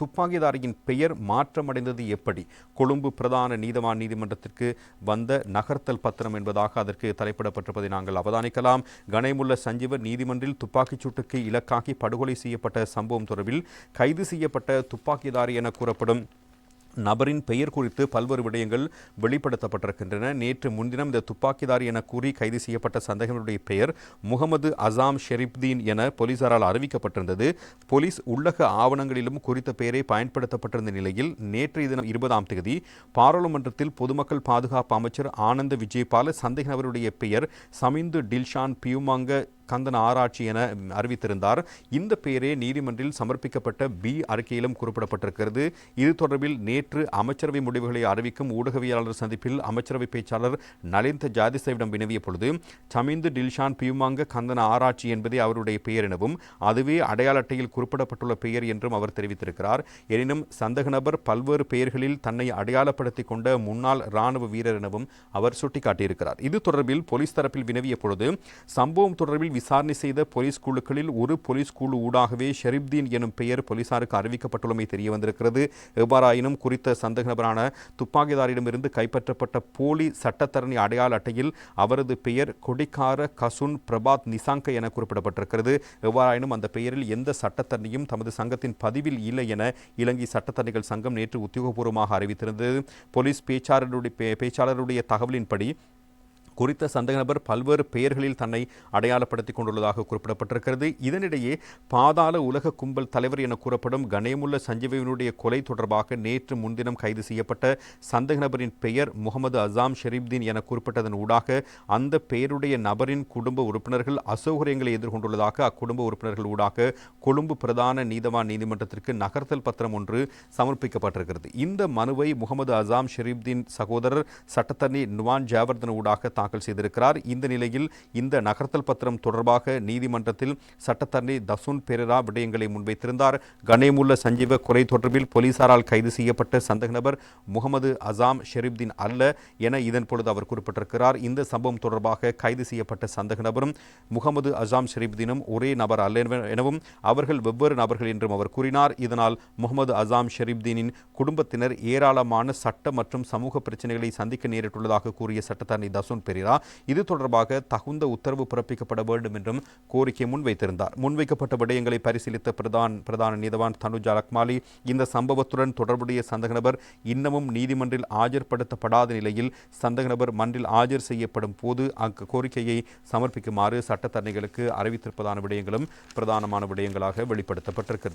துப்பாக்கிதாரியின் பெயர் மாற்றமடைந்தது எப்படி? கொழும்பு பிரதான நீதவான் நீதிமன்றத்திற்கு வந்த நகர்த்தல் பத்திரம் என்பதாக அதற்கு தலைப்பிடப்பட்டிருப்பதை நாங்கள் அவதானிக்கலாம். கணேமுள்ள சஞ்சீவர் நீதிமன்றில் துப்பாக்கிச் சூட்டுக்கு இலக்காகி படுகொலை செய்யப்பட்ட சம்பவம் தொடர்பில் கைது செய்யப்பட்ட துப்பாக்கிதாரி என கூறப்படும் நபரின் பெயர் குறித்து பல்வேறு விடயங்கள் வெளிப்படுத்தப்பட்டிருக்கின்றன. நேற்று முன்தினம் இந்த துப்பாக்கிதாரி என கூறி கைது செய்யப்பட்ட சந்தேகங்களுடைய பெயர் முகமது அசாம் ஷெரீப்தீன் என போலீசாரால் அறிவிக்கப்பட்டிருந்தது. போலீஸ் உள்ளக ஆவணங்களிலும் குறித்த பெயரை பயன்படுத்தப்பட்டிருந்த நிலையில் நேற்றைய தினம் இருபதாம் தேதி பாராளுமன்றத்தில் பொதுமக்கள் பாதுகாப்பு அமைச்சர் ஆனந்த விஜயபால சந்தேக நபருடைய பெயர் சமிந்து டில்ஷான் பியூமாங்க கந்தன் ஆராய்ச்சி என அறிவித்திருந்தார். இந்த பெயரே நீதிமன்றில் சமர்ப்பிக்கப்பட்ட பி அறிக்கையிலும் குறிப்பிடப்பட்டிருக்கிறது. இது தொடர்பில் நேற்று அமைச்சரவை முடிவுகளை அறிவிக்கும் ஊடகவியலாளர் சந்திப்பில் அமைச்சரவை பேச்சாளர் நலிந்த ஜாதிசேவிடம் வினவிய பொழுது சமிந்து டில்ஷான் பியுமாங்க கந்தன ஆராய்ச்சி என்பதே அவருடைய பெயர் எனவும் அதுவே அடையாள அட்டையில் குறிப்பிடப்பட்டுள்ள பெயர் என்றும் அவர் தெரிவித்திருக்கிறார். எனினும் சந்தக நபர் பல்வேறு பெயர்களில் தன்னை அடையாளப்படுத்திக் கொண்ட முன்னாள் ராணுவ வீரர் எனவும் அவர் சுட்டிக்காட்டியிருக்கிறார். இது தொடர்பில் போலீஸ் தரப்பில் வினவிய பொழுது சம்பவம் தொடர்பில் விசாரணை செய்த போலீஸ் குழுக்களில் ஒரு போலீஸ் குழு ஊடாகவே ஷெரீப்தீன் எனும் பெயர் போலீசாருக்கு அறிவிக்கப்பட்டுள்ளமை தெரிய வந்திருக்கிறது எவ்வாறாயினும் குறித்த சந்தேக நபரான துப்பாக்கிதாரிடமிருந்து கைப்பற்றப்பட்ட போலி சட்டத்தரணி அடையாள அட்டையில் அவரது பெயர் கொடிக்கார கசுன் பிரபாத் நிசாங்க என குறிப்பிடப்பட்டிருக்கிறது. எவ்வாறாயினும் அந்த பெயரில் எந்த சட்டத்தரணியும் தமது சங்கத்தின் பதிவில் இல்லை என இலங்கை சட்டத்தரணிகள் சங்கம் நேற்று உத்தியோகபூர்வமாக அறிவித்திருந்தது. போலீஸ் பேச்சாளருடைய பேச்சாளருடைய தகவலின்படி குறித்த சந்தேக நபர் பல்வேறு பெயர்களில் தன்னை அடையாளப்படுத்திக் கொண்டுள்ளதாக குறிப்பிடப்பட்டிருக்கிறது. இதனிடையே பாதாள உலக கும்பல் தலைவர் என கூறப்படும் கணேமுல்ல சஞ்சீவினுடைய கொலை தொடர்பாக நேற்று முன்தினம் கைது செய்யப்பட்ட சந்தேக நபரின் பெயர் முகமது அசாம் ஷெரீப்தீன் என குறிப்பிட்டதன் ஊடாக அந்த பெயருடைய நபரின் குடும்ப உறுப்பினர்கள் அசௌகரியங்களை எதிர்கொண்டுள்ளதாக அக்குடும்ப உறுப்பினர்கள் ஊடாக கொழும்பு பிரதான நீதவான் நீதிமன்றத்திற்கு நகர்த்தல் பத்திரம் ஒன்று சமர்ப்பிக்கப்பட்டிருக்கிறது. இந்த மனுவை முகமது அசாம் ஷெரீப்தீன் சகோதரர் சட்டத்தரணி நுவான் ஜாவர்தன் ஊடாக தாக்கல் செய்திருக்கிறார். இந்த நிலையில் இந்த நகர்த்தல் பத்திரம் தொடர்பாக நீதிமன்றத்தில் சட்டத்தரணி தசுன் பெரரா விடயங்களை முன்வைத்திருந்தார். கனேமுல்ல சஞ்சீவ கொலை தொடர்பில் போலீசாரால் கைது செய்யப்பட்ட சந்தக நபர் முகமது அசாம் ஷெரீப்தீன் அல்ல என இதன் பொழுது அவர் குறிப்பிட்டிருக்கிறார். இந்த சம்பவம் தொடர்பாக கைது செய்யப்பட்ட சந்தக நபரும் முகமது அசாம் ஷெரீப்தீனும் ஒரே நபர் அல்ல எனவும் அவர்கள் வெவ்வேறு நபர்கள் என்றும் அவர் கூறினார். இதனால் முகமது அசாம் ஷெரீப்தீனின் குடும்பத்தினர் ஏராளமான சட்ட மற்றும் சமூக பிரச்சனைகளை சந்திக்க நேரிட்டுள்ளதாக கூறிய சட்டத்தரணி தசுன் பெரிரா இது தொடர்பாக தகுந்த உத்தரவு பிறப்பிக்கப்பட வேண்டும் என்றும் கோரிக்கை முன்வைத்திருந்தார். முன்வைக்கப்பட்ட விடயங்களை பரிசீலித்த பிரதான் பிரதான நீதவான் தனுஜா லக்மாலி இந்த சம்பவத்துடன் தொடர்புடைய சந்தக நபர் இன்னமும் நீதிமன்றில் ஆஜர்படுத்தப்படாத நிலையில் சந்தக நபர் மன்றில் ஆஜர் செய்யப்படும் போது அங்கு கோரிக்கையை சமர்ப்பிக்குமாறு சட்டத்தரணிகளுக்கு அறிவித்திருப்பதான விடயங்களும் பிரதானமான விடயங்களாக வெளிப்படுத்தப்பட்டிருக்கிறது.